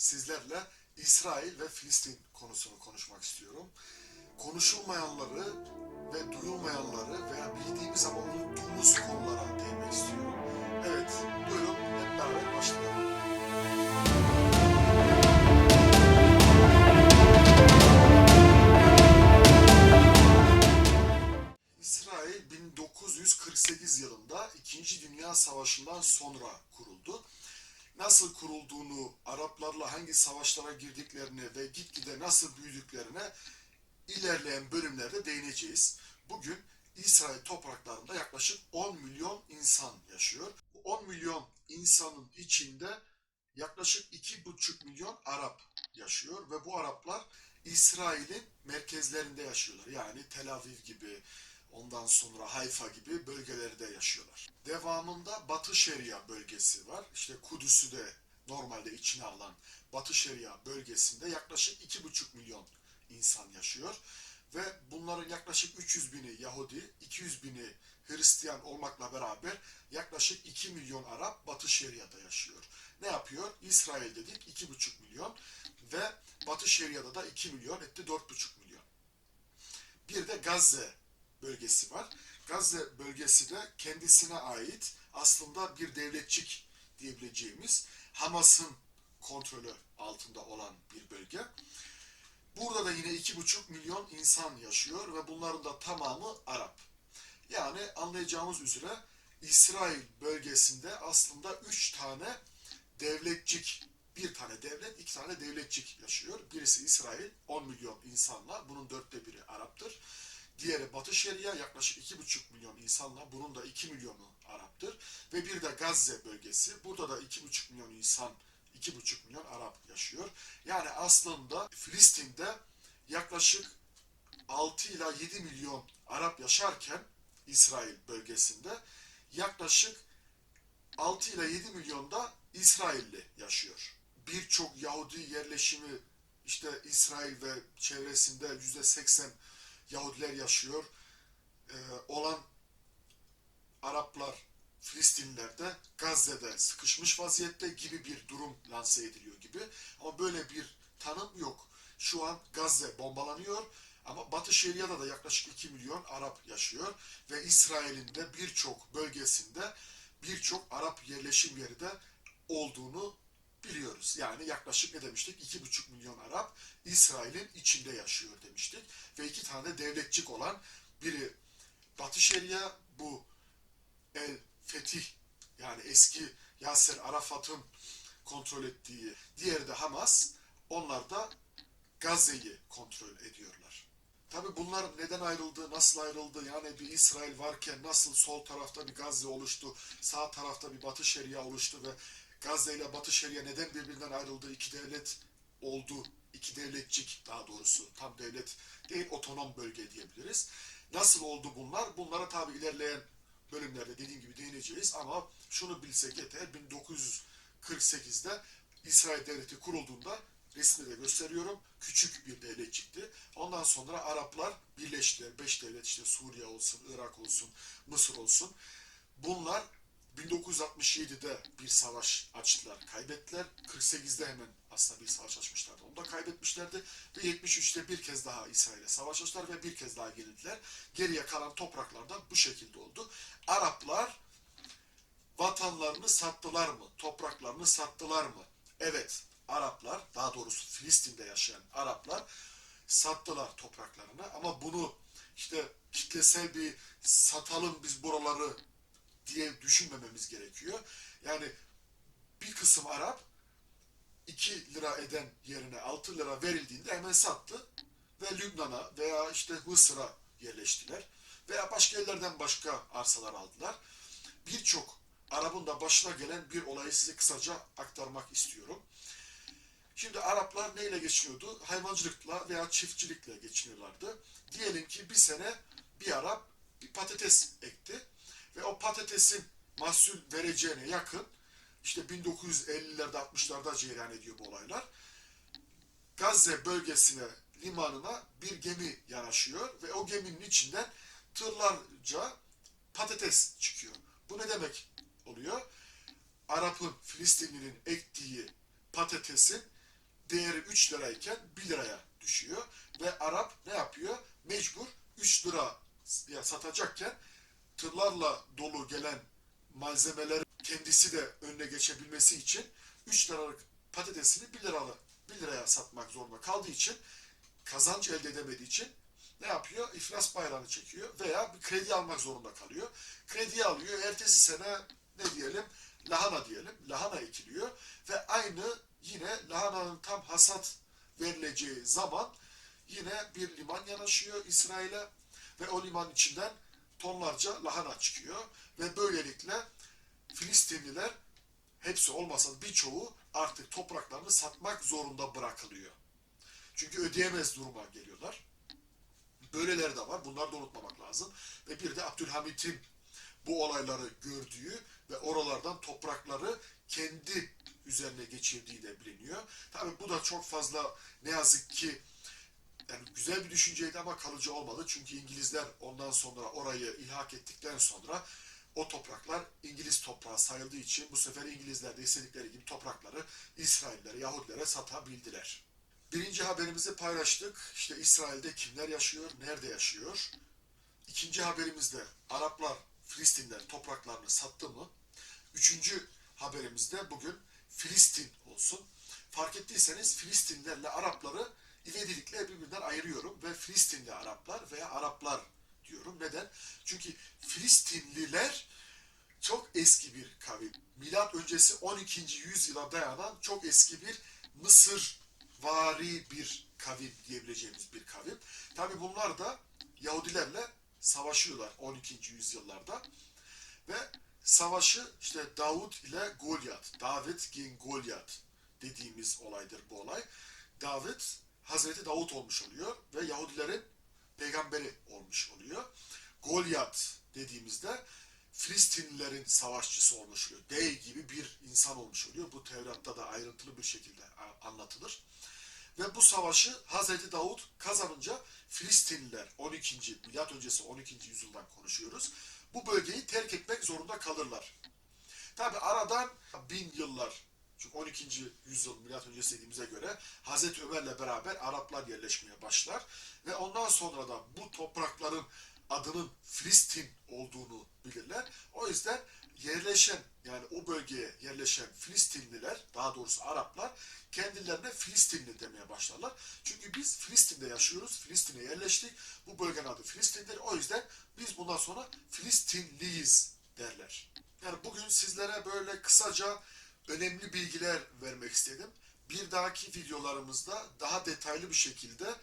sizlerle İsrail ve Filistin konusunu konuşmak istiyorum. Konuşulmayanları ve duyulmayanları veya bildiğimiz ama unuttuğumuz konulara değinmek istiyorum. Evet, buyurun hep beraber başlayalım. İsrail 1948 yılında 2. Dünya Savaşı'ndan sonra kuruldu. Nasıl kurulduğunu, Araplarla hangi savaşlara girdiklerini ve gitgide nasıl büyüdüklerine ilerleyen bölümlerde değineceğiz. Bugün İsrail topraklarında yaklaşık 10 milyon insan yaşıyor. Bu 10 milyon insanın içinde yaklaşık 2,5 milyon Arap yaşıyor ve bu Araplar İsrail'in merkezlerinde yaşıyorlar. Yani Tel Aviv gibi, ondan sonra Hayfa gibi bölgelerde yaşıyorlar. Devamında Batı Şeria bölgesi var. İşte Kudüs'ü de normalde içine alan Batı Şeria bölgesinde yaklaşık 2,5 milyon insan yaşıyor. Ve bunların yaklaşık 300 bini Yahudi, 200 bini Hristiyan olmakla beraber yaklaşık 2 milyon Arap Batı Şeria'da yaşıyor. Ne yapıyor? İsrail dedik 2,5 milyon ve Batı Şeria'da da 2 milyon etti 4,5 milyon. Bir de Gazze bölgesi var. Gazze bölgesi de kendisine ait aslında bir devletçik diyebileceğimiz Hamas'ın kontrolü altında olan bir bölge. Burada da yine 2,5 milyon insan yaşıyor ve bunların da tamamı Arap. Yani anlayacağımız üzere İsrail bölgesinde aslında 3 tane devletçik, bir tane devlet, iki tane devletçik yaşıyor. Birisi İsrail 10 milyon insanla, bunun dörtte biri Arap'tır. Diğeri Batı Şeria yaklaşık 2,5 milyon insanla, bunun da 2 milyonu Arap'tır. Ve bir de Gazze bölgesi, burada da 2,5 milyon insan, 2,5 milyon Arap yaşıyor. Yani aslında Filistin'de yaklaşık 6 ila 7 milyon Arap yaşarken İsrail bölgesinde yaklaşık 6 ila 7 milyonda İsrailli yaşıyor. Birçok Yahudi yerleşimi işte İsrail ve çevresinde yüzde 80 Yahudiler yaşıyor. Ee, olan Araplar, Filistinliler de Gazze'de sıkışmış vaziyette gibi bir durum lanse ediliyor gibi. Ama böyle bir tanım yok. Şu an Gazze bombalanıyor ama Batı Şeria'da da yaklaşık 2 milyon Arap yaşıyor ve İsrail'in de birçok bölgesinde birçok Arap yerleşim yeri de olduğunu biliyoruz. Yani yaklaşık ne demiştik? 2,5 milyon Arap İsrail'in içinde yaşıyor demiştik. Ve iki tane devletçik olan biri Batı Şeria bu El Fetih yani eski Yasser Arafat'ın kontrol ettiği diğeri de Hamas onlar da Gazze'yi kontrol ediyorlar. Tabi bunlar neden ayrıldı, nasıl ayrıldı? Yani bir İsrail varken nasıl sol tarafta bir Gazze oluştu, sağ tarafta bir Batı Şeria oluştu ve Gazze ile Batı Şeria neden birbirinden ayrıldı? İki devlet oldu, iki devletçik daha doğrusu. Tam devlet değil, otonom bölge diyebiliriz. Nasıl oldu bunlar? Bunlara tabi ilerleyen bölümlerde dediğim gibi değineceğiz ama şunu bilsek yeter. 1948'de İsrail Devleti kurulduğunda resminde de gösteriyorum. Küçük bir devlet çıktı. Ondan sonra Araplar birleştiler. Beş devlet işte Suriye olsun, Irak olsun, Mısır olsun. Bunlar 1967'de bir savaş açtılar, kaybettiler. 48'de hemen aslında bir savaş açmışlardı. Onu da kaybetmişlerdi. Ve 73'te bir kez daha İsrail'e savaş açtılar ve bir kez daha yenildiler. Geriye kalan topraklarda bu şekilde oldu. Araplar vatanlarını sattılar mı? Topraklarını sattılar mı? Evet, Araplar, daha doğrusu Filistin'de yaşayan Araplar sattılar topraklarını ama bunu işte kitlesel bir satalım biz buraları diye düşünmememiz gerekiyor. Yani bir kısım Arap 2 lira eden yerine 6 lira verildiğinde hemen sattı ve Lübnan'a veya işte Mısır'a yerleştiler veya başka yerlerden başka arsalar aldılar. Birçok Arap'ın da başına gelen bir olayı size kısaca aktarmak istiyorum. Şimdi Araplar neyle geçiniyordu? Hayvancılıkla veya çiftçilikle geçiniyorlardı. Diyelim ki bir sene bir Arap bir patates ekti ve o patatesin mahsul vereceğine yakın işte 1950'lerde 60'larda cereyan ediyor bu olaylar. Gazze bölgesine, limanına bir gemi yanaşıyor ve o geminin içinden tırlarca patates çıkıyor. Bu ne demek oluyor? Arap'ın, Filistinlinin ektiği patatesin değeri 3 lirayken 1 liraya düşüyor. Ve Arap ne yapıyor? Mecbur 3 lira satacakken tırlarla dolu gelen malzemeleri kendisi de önüne geçebilmesi için 3 liralık patatesini 1 liralı 1 liraya satmak zorunda kaldığı için kazanç elde edemediği için ne yapıyor? İflas bayrağını çekiyor veya bir kredi almak zorunda kalıyor. Kredi alıyor. Ertesi sene ne diyelim? Lahana diyelim. Lahana ekiliyor ve aynı yine lahananın tam hasat verileceği zaman yine bir liman yanaşıyor İsrail'e ve o liman içinden tonlarca lahana çıkıyor ve böylelikle Filistinliler hepsi olmasa birçoğu artık topraklarını satmak zorunda bırakılıyor. Çünkü ödeyemez duruma geliyorlar. Böyleleri de var. Bunları da unutmamak lazım. Ve bir de Abdülhamit'in bu olayları gördüğü ve oralardan toprakları kendi üzerine geçirdiği de biliniyor. Tabii bu da çok fazla ne yazık ki yani güzel bir düşünceydi ama kalıcı olmadı. Çünkü İngilizler ondan sonra orayı ilhak ettikten sonra o topraklar İngiliz toprağı sayıldığı için bu sefer İngilizler de istedikleri gibi toprakları İsraillere, Yahudilere satabildiler. Birinci haberimizi paylaştık. İşte İsrail'de kimler yaşıyor, nerede yaşıyor? İkinci haberimizde Araplar Filistinler topraklarını sattı mı? Üçüncü haberimizde bugün Filistin olsun. Fark ettiyseniz Filistinlerle Arapları ivedilikle birbirinden ayırıyorum ve Filistinli Araplar veya Araplar diyorum. Neden? Çünkü Filistinliler çok eski bir kavim. Milat öncesi 12. yüzyıla dayanan çok eski bir Mısır vari bir kavim diyebileceğimiz bir kavim. Tabi bunlar da Yahudilerle savaşıyorlar 12. yüzyıllarda ve savaşı işte Davut ile Golyat, David gen Golyat dediğimiz olaydır bu olay. David Hazreti Davut olmuş oluyor ve Yahudilerin peygamberi olmuş oluyor. Golyat dediğimizde Filistinlilerin savaşçısı olmuş oluyor. Dev gibi bir insan olmuş oluyor. Bu Tevrat'ta da ayrıntılı bir şekilde anlatılır. Ve bu savaşı Hazreti Davut kazanınca Filistinliler 12. milat öncesi 12. yüzyıldan konuşuyoruz. Bu bölgeyi terk etmek zorunda kalırlar. Tabi aradan bin yıllar çünkü 12. yüzyıl milat öncesi dediğimize göre Hazreti Ömer'le beraber Araplar yerleşmeye başlar ve ondan sonra da bu toprakların adının Filistin olduğunu bilirler. O yüzden yerleşen yani o bölgeye yerleşen Filistinliler daha doğrusu Araplar kendilerine Filistinli demeye başlarlar. Çünkü biz Filistin'de yaşıyoruz. Filistin'e yerleştik. Bu bölgenin adı Filistin'dir. O yüzden biz bundan sonra Filistinliyiz derler. Yani bugün sizlere böyle kısaca önemli bilgiler vermek istedim. Bir dahaki videolarımızda daha detaylı bir şekilde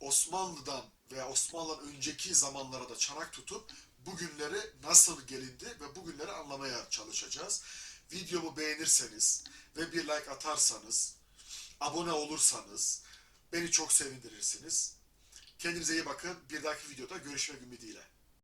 Osmanlı'dan veya Osmanlı'dan önceki zamanlara da çanak tutup bugünleri nasıl gelindi ve bugünleri anlamaya çalışacağız. Videomu beğenirseniz ve bir like atarsanız, abone olursanız beni çok sevindirirsiniz. Kendinize iyi bakın. Bir dahaki videoda görüşmek ümidiyle.